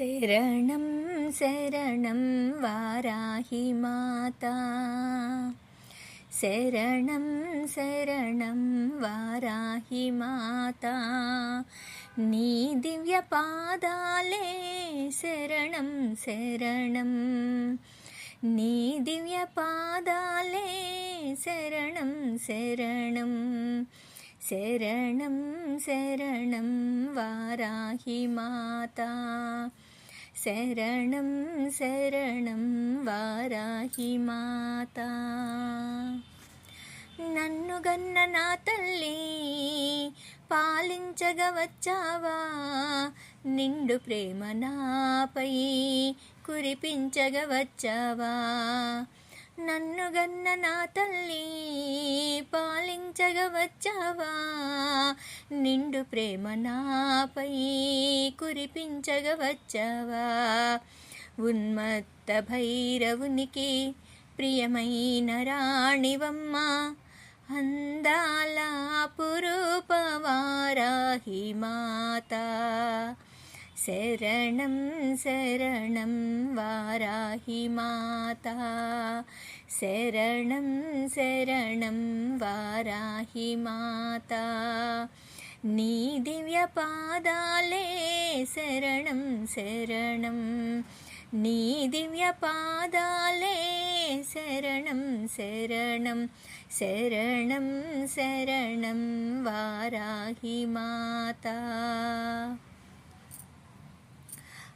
శరణం శరణం వారాహి మాత శరణం శరణం వారాహి మాత నీ దివ్య పాదాలే శరణం శరణం నీ దివ్య పాదాలే శరణం శరణం శరణం శరణం వారాహి మాత శరణం శరణం వారాహి మాత నన్ను గన్న నా తల్లి పాలించగ వచ్చావా నిండు ప్రేమ నాపై కురిపించగ వచ్చావా నన్ను గన్న నా తల్లి పాలించగ వచ్చావా ప్రేమ నాపై కురిపించగవచ్చవా? ఉన్మత్త భైరవునికి ప్రియమైన రాణివమ్మ అందాల పురూపవారాహి మాత శరణం శరణం వారాహి మాత శరణం శరణం వారాహి మాత నీ దివ్య పాదాలే శరణం శరణం. నీ దివ్య పాదాలే శరణం శరణం. శరణం శరణం వారాహి మాత.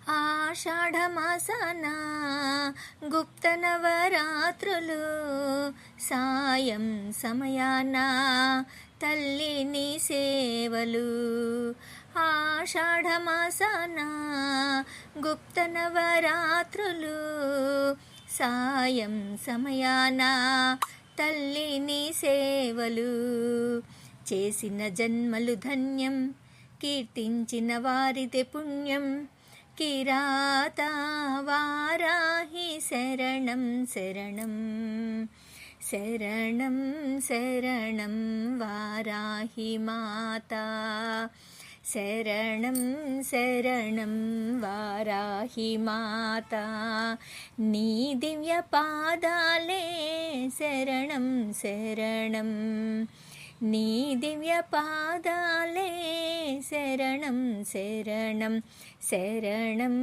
ఆషాఢమాసన గుప్త నవరాత్రులు సాయం సమయాన తల్లిని సేవలు. ఆషాఢమాసాన గుప్త నవరాత్రులు. సాయం సమయాన తల్లిని సేవలు. చేసిన జన్మలు ధన్యం కీర్తించిన వారిదే పుణ్యం. కిరాత వారాహి శరణం శరణం. శరణం శరణం వారాహి మాత శరణం శరణం వారాహి మాత నీ దివ్య పాదాలే శరణం శరణం నీ దివ్య పాదాలే శరణం శరణం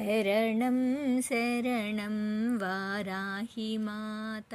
శరణం శరణం వారాహి మాత